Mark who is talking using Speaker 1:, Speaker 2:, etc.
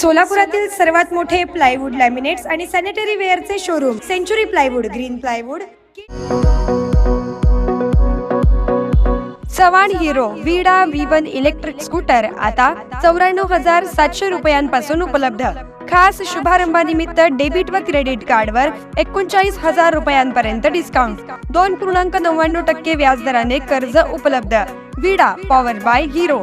Speaker 1: सोलापुरातील सर्वात मोठे plywood laminates आणि sanitary वेअरचे showroom Century plywood Green plywood Chavan Hero Vida V one electric scooter आता चौऱ्याण्णव हजार सातशे रुपयांपासून उपलब्ध. खास शुभारंभानिमित्त डेबिट व क्रेडिट कार्डवर एकोणचाळीस हजार रुपयांपर्यंत डिस्काउंट दोन पूर्णांक नव्याण्णव टक्के व्याजदराने कर्ज उपलब्ध. विडा पॉवर बाय हिरो